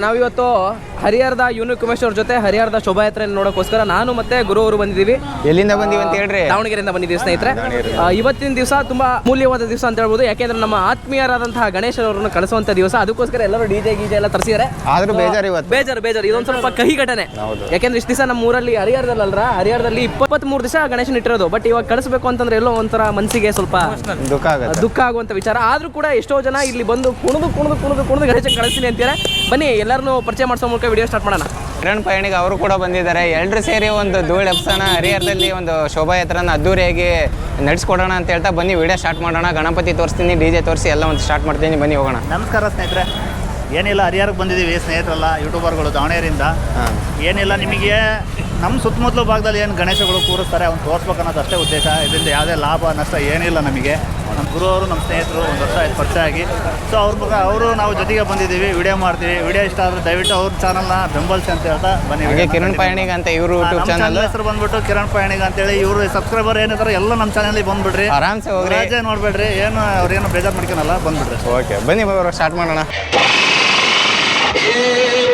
ನಾವಿವತ್ತು ಹರಿಹರದ ಯೂನಿಕ್ ಉಮೇಶ್ ಅವ್ರ ಜೊತೆ ಹರಿಹರದ ಶೋಭಾಯಾತ್ರೆ ನೋಡೋಕ್ಕೋಸ್ಕರ ನಾನು ಮತ್ತೆ ಗುರು ಅವರು ಬಂದಿದ್ದೀವಿ. ಎಲ್ಲಿಂದ ಬಂದೀವಿ ಅಂತ ಹೇಳ್ರಿ? ದಾವಣಗೆರೆಯಿಂದ ಬಂದಿದ್ದೀವಿ ಸ್ನೇಹಿತರೆ. ಆ, ಇವತ್ತಿನ ದಿವಸ ತುಂಬಾ ಮೂಲ್ಯವಾದ ದಿವಸ ಅಂತ ಹೇಳ್ಬೋದು. ಯಾಕೆಂದ್ರೆ ನಮ್ಮ ಆತ್ಮೀಯರಾದಂತಹ ಗಣೇಶ್ ಅವರನ್ನು ಕಳಿಸುವಂತ ದಿವಸ. ಅದಕ್ಕೋಸ್ಕರ ಎಲ್ಲರೂ ಡಿಜೆ ಗೀಜೆ ಎಲ್ಲ ತರಿಸಿದ್ದಾರೆ. ಆದ್ರೂ ಬೇಜಾರು ಇವತ್ತು. ಬೇಜಾರು ಬೇಜಾರು. ಇದೊಂದು ಸ್ವಲ್ಪ ಕಹಿ ಘಟನೆ. ಹೌದು. ಯಾಕೆಂದ್ರೆ ಇಷ್ಟು ದಿವಸ ನಮ್ಮ ಊರಲ್ಲಿ ಹರಿಹರದಲ್ಲಲ್ರ? ಹರಿಹರದಲ್ಲಿ ಇಪ್ಪತ್ತ್ ಮೂರು ದಿವಸ ಗಣೇಶನ ಇಟ್ಟಿರೋದು. ಬಟ್ ಇವಾಗ ಕಳಿಸಬೇಕು ಅಂತಂದ್ರೆ ಎಲ್ಲೋ ಒಂಥರ ಮನಸ್ಸಿಗೆ ಸ್ವಲ್ಪ ದುಃಖ ಆಗತ್ತೆ. ದುಃಖ ಆಗುವಂತ ವಿಚಾರ. ಆದ್ರೂ ಕೂಡ ಎಷ್ಟೋ ಜನ ಇಲ್ಲಿ ಬಂದು ಕುಣಿದು ಕುಣಿದು ಕುಣಿದು ಕುಣಿದು ಗಣೇಶ ಕಳಿಸ್ತೀನಿ ಅಂತಾರೆ ಬನ್ನಿ ಎಲ್ಲರನ್ನೂ ಪರಿಚಯ ಮಾಡಿಸೋ ಮೂಲಕ ವಿಡಿಯೋ ಸ್ಟಾರ್ಟ್ ಮಾಡೋಣ. ಕಿರಣ್ ಪಯಣಿಗೆ ಅವರು ಕೂಡ ಬಂದಿದ್ದಾರೆ. ಎಲ್ಲರೂ ಸೇರಿ ಒಂದು ಧೂಳು ಎಪ್ಸನ ಹರಿಹರದಲ್ಲಿ ಒಂದು ಶೋಭಾಯಾತ್ರನ ಅದ್ದೂರಿಯಾಗಿ ನಡೆಸ್ಕೊಡೋಣ ಅಂತ ಹೇಳ್ತಾ ಬನ್ನಿ. ವಿಡಿಯೋ ಸ್ಟಾರ್ಟ್ ಮಾಡೋಣ. ಗಣಪತಿ ತೋರಿಸ್ತೀನಿ ಡಿ ಜೆ ತೋರಿಸಿ ಎಲ್ಲ ಒಂದು ಸ್ಟಾರ್ಟ್ ಮಾಡ್ತೀನಿ. ಬನ್ನಿ ಹೋಗೋಣ. ನಮಸ್ಕಾರ ಸ್ನೇಹಿತರೆ. ಏನಿಲ್ಲ ಹರಿಹರಕ್ಕೆ ಬಂದಿದ್ದೀವಿ ಸ್ನೇಹಿತರೆಲ್ಲ ಯೂಟ್ಯೂಬರ್ಗಳು ದಾವಣಗೆರೆಯಿಂದ. ಏನಿಲ್ಲ ನಿಮಗೆ ನಮ್ಮ ಸುತ್ತಮುತ್ತಲು ಭಾಗದಲ್ಲಿ ಏನು ಗಣೇಶಗಳು ಕೂರಿಸ್ತಾರೆ ಅವ್ನು ತೋರಿಸ್ಬೇಕು ಅನ್ನೋದು ಅಷ್ಟೇ ಉದ್ದೇಶ. ಇದರಿಂದ ಯಾವುದೇ ಲಾಭ ನಷ್ಟ ಏನಿಲ್ಲ ನಮಗೆ. ನಮ್ಮ ಗುರು ಅವರು ನಮ್ಮ ಸ್ನೇಹಿತರು ಒಂದು ವರ್ಷ ಆಯ್ತು ಪರಿಚಯ ಆಗಿ ಸೊ ಅವ್ರ ಮುಖ ಅವರು ನಾವು ಜೊತೆಗೆ ಬಂದಿದ್ದೀವಿ ವಿಡಿಯೋ ಮಾಡ್ತೀವಿ. ವಿಡಿಯೋ ಇಷ್ಟ ಆದರೆ ದಯವಿಟ್ಟು ಅವ್ರ ಚಾನಲ್ನ ಬೆಂಬಲಿಸಿ ಅಂತ ಹೇಳ್ತಾ ಬನ್ನಿ. ಕಿರಣ್ ಪಯಣಿಗ ಅಂತ ಇವರು ಚಾನಲ್ ಹೆಸರು ಬಂದ್ಬಿಟ್ಟು ಕಿರಣ್ ಪಯಣಿಗ ಅಂತೇಳಿ. ಇವರು ಸಬ್ಸ್ಕ್ರೈಬರ್ ಏನಿದ್ದಾರೆ ಎಲ್ಲ ನಮ್ಮ ಚಾನಲ್ಗೆ ಬಂದ್ಬಿಡ್ರಿ. ಆರಾಮ್ಸೆ ಹೋಗಿ ರಾಜೆ ನೋಡ್ಬೇಡ್ರಿ. ಏನು ಅವ್ರೇನು ಬೇಜಾರು ಮಾಡ್ಕೊಳಲ್ಲ ಬಂದ್ಬಿಡ್ರಿ ಓಕೆ ಬನ್ನಿ ಸ್ಟಾರ್ಟ್ ಮಾಡೋಣ. Aê!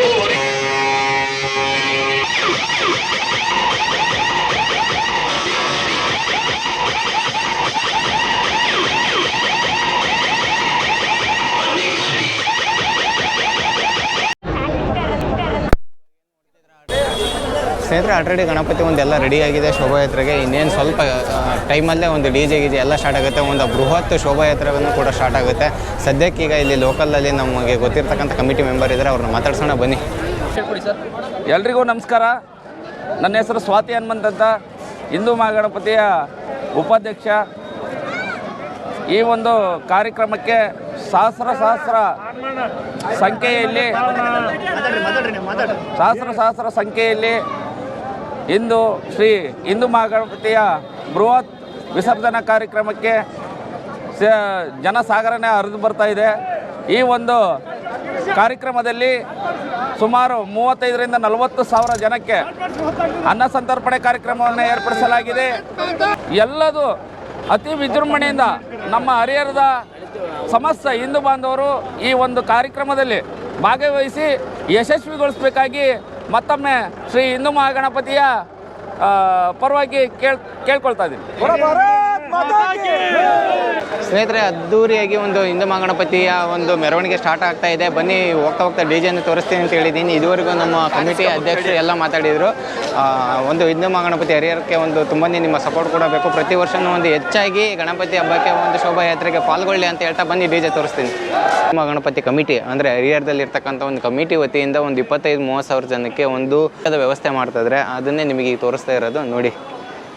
ಸ್ನೇಹಿತರೆ ಆಲ್ರೆಡಿ ಗಣಪತಿ ಒಂದೆಲ್ಲ ರೆಡಿ ಆಗಿದೆ ಶೋಭಾಯಾತ್ರೆಗೆ. ಇನ್ನೇನು ಸ್ವಲ್ಪ ಟೈಮಲ್ಲೇ ಒಂದು ಡಿ ಜೆ ಗಿಜೆ ಎಲ್ಲ ಸ್ಟಾರ್ಟ್ ಆಗುತ್ತೆ. ಒಂದು ಬೃಹತ್ ಶೋಭಾಯಾತ್ರೆಯನ್ನು ಕೂಡ ಸ್ಟಾರ್ಟ್ ಆಗುತ್ತೆ. ಸದ್ಯಕ್ಕೆ ಈಗ ಇಲ್ಲಿ ಲೋಕಲಲ್ಲಿ ನಮಗೆ ಗೊತ್ತಿರ್ತಕ್ಕಂಥ ಕಮಿಟಿ ಮೆಂಬರ್ ಇದ್ದಾರೆ ಅವ್ರನ್ನ ಮಾತಾಡ್ಸೋಣ ಬನ್ನಿ. ಎಲ್ರಿಗೂ ನಮಸ್ಕಾರ. ನನ್ನ ಹೆಸರು ಸ್ವಾತಿ ಹನುಮಂತ್ ಅಂತ ಹಿಂದೂ ಮಹಾಗಣಪತಿಯ ಉಪಾಧ್ಯಕ್ಷ. ಈ ಒಂದು ಕಾರ್ಯಕ್ರಮಕ್ಕೆ ಸಹಸ್ರ ಸಹಸ್ರ ಸಂಖ್ಯೆಯಲ್ಲಿ ಸಹಸ್ರ ಸಹಸ್ರ ಸಂಖ್ಯೆಯಲ್ಲಿ ಇಂದು ಶ್ರೀ ಹಿಂದೂ ಮಹಾಗಣಪತಿಯ ಬೃಹತ್ ವಿಸರ್ಜನಾ ಕಾರ್ಯಕ್ರಮಕ್ಕೆ ಜನಸಾಗರನೇ ಹರಿದು ಬರ್ತಾ ಇದೆ. ಈ ಒಂದು ಕಾರ್ಯಕ್ರಮದಲ್ಲಿ ಸುಮಾರು ಮೂವತ್ತೈದರಿಂದ ನಲವತ್ತು ಸಾವಿರ ಜನಕ್ಕೆ ಅನ್ನ ಸಂತರ್ಪಣೆ ಕಾರ್ಯಕ್ರಮವನ್ನು ಏರ್ಪಡಿಸಲಾಗಿದೆ. ಎಲ್ಲದು ಅತಿ ವಿಜೃಂಭಣೆಯಿಂದ ನಮ್ಮ ಹರಿಹರದ ಸಮಸ್ತ ಹಿಂದೂ ಬಾಂಧವರು ಈ ಒಂದು ಕಾರ್ಯಕ್ರಮದಲ್ಲಿ ಭಾಗವಹಿಸಿ ಯಶಸ್ವಿಗೊಳಿಸಬೇಕಾಗಿ ಮತ್ತೊಮ್ಮೆ ಶ್ರೀ ಹಿಂದೂ ಮಹಾಗಣಪತಿಯ ಪರವಾಗಿ ಕೇಳ್ ಕೇಳ್ಕೊಳ್ತಾ ಇದ್ದೀನಿ. ಸ್ನೇಹಿತರೆ ಅದ್ದೂರಿಯಾಗಿ ಒಂದು ಹಿಂದೂ ಮಹಾಗಣಪತಿಯ ಒಂದು ಮೆರವಣಿಗೆ ಸ್ಟಾರ್ಟ್ ಆಗ್ತಾ ಇದೆ. ಬನ್ನಿ ಹೋಗ್ತಾ ಹೋಗ್ತಾ ಡಿ ಜೆನ ತೋರಿಸ್ತೀನಿ ಅಂತ ಹೇಳಿದ್ದೀನಿ. ಇದುವರೆಗೂ ನಮ್ಮ ಕಮಿಟಿ ಅಧ್ಯಕ್ಷರು ಎಲ್ಲ ಮಾತಾಡಿದರು. ಒಂದು ಹಿಂದೂ ಮಹಾಗಣಪತಿ ಹರಿಹರಕ್ಕೆ ಒಂದು ತುಂಬಾ ನಿಮ್ಮ ಸಪೋರ್ಟ್ ಕೊಡಬೇಕು ಪ್ರತಿ ವರ್ಷವೂ ಒಂದು ಹೆಚ್ಚಾಗಿ ಗಣಪತಿ ಹಬ್ಬಕ್ಕೆ ಒಂದು ಶೋಭಾಯಾತ್ರೆಗೆ ಪಾಲ್ಗೊಳ್ಳಿ ಅಂತ ಹೇಳ್ತಾ ಬನ್ನಿ ಡಿ ಜೆ ತೋರಿಸ್ತೀನಿ. ಹಿಂದೂ ಗಣಪತಿ ಕಮಿಟಿ ಅಂದರೆ ಹರಿಹರದಲ್ಲಿ ಇರ್ತಕ್ಕಂಥ ಒಂದು ಕಮಿಟಿ ವತಿಯಿಂದ ಒಂದು ಇಪ್ಪತ್ತೈದು ಮೂವತ್ತು ಸಾವಿರ ಜನಕ್ಕೆ ಒಂದು ವ್ಯವಸ್ಥೆ ವ್ಯವಸ್ಥೆ ಮಾಡ್ತಾಯಿದ್ರೆ ಅದನ್ನೇ ನಿಮಗೆ ತೋರಿಸ್ತಾ ಇರೋದು. ನೋಡಿ.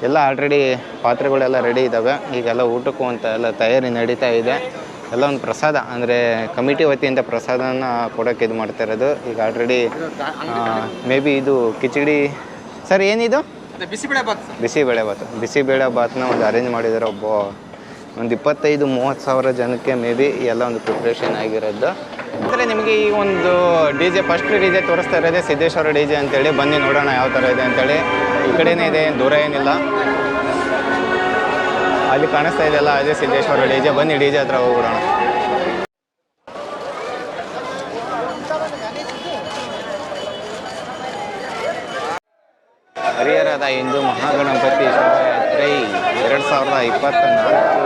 ಎಲ್ಲ ಆಲ್ರೆಡಿ ಪಾತ್ರೆಗಳೆಲ್ಲ ರೆಡಿ ಇದ್ದಾವೆ ಈಗೆಲ್ಲ ಊಟಕ್ಕೂ ಅಂತ ಎಲ್ಲ ತಯಾರಿ ನಡೀತಾ ಇದೆ. ಎಲ್ಲ ಒಂದು ಪ್ರಸಾದ ಅಂದರೆ ಕಮಿಟಿ ವತಿಯಿಂದ ಪ್ರಸಾದನ ಕೊಡೋಕೆ ಇದು ಮಾಡ್ತಾ ಇರೋದು. ಈಗ ಆಲ್ರೆಡಿ ಮೇ ಬಿ ಇದು ಕಿಚಡಿ ಸರ್ ಏನಿದು? ಬಿಸಿಬೇಳೆ ಬಾತ್ ಬಿಸಿಬೇಳೆ ಬಾತ್ನ ಒಂದು ಅರೇಂಜ್ ಮಾಡಿದ್ದಾರೆ ಒಬ್ಬ ಒಂದು ಇಪ್ಪತ್ತೈದು ಮೂವತ್ತು ಸಾವಿರ ಜನಕ್ಕೆ ಮೇ ಬಿ ಎಲ್ಲ ಒಂದು ಪ್ರಿಪ್ರೇಷನ್ ಆಗಿರೋದು. ಅಂದರೆ ನಿಮಗೆ ಈ ಒಂದು D J first D J ತೋರಿಸ್ತಾ ಇರೋದೇ ಸಿದ್ದೇಶ್ವರ ಡಿ ಜೆ ಅಂತೇಳಿ. ಬನ್ನಿ ನೋಡೋಣ ಯಾವ ಥರ ಇದೆ ಅಂತೇಳಿ. ಈ ಕಡೆನೇ ಇದೆ ದೂರ ಏನಿಲ್ಲ. ಅಲ್ಲಿ ಕಾಣಿಸ್ತಾ ಇದೆಯಲ್ಲ ಅದೇ ಸಿದ್ದೇಶ್ವರ ಡಿ ಜೆ, ಬನ್ನಿ ಡಿ ಜೆ ಹತ್ರ ಹೋಗ್ಬಿಡೋಣ. ಹರಿಹರದ ಹಿಂದೂ ಮಹಾಗಣಪತಿ ಶೋಭಾಯಾತ್ರೆ ಎರಡು ಸಾವಿರದ ಇಪ್ಪತ್ತ ನಾಲ್ಕು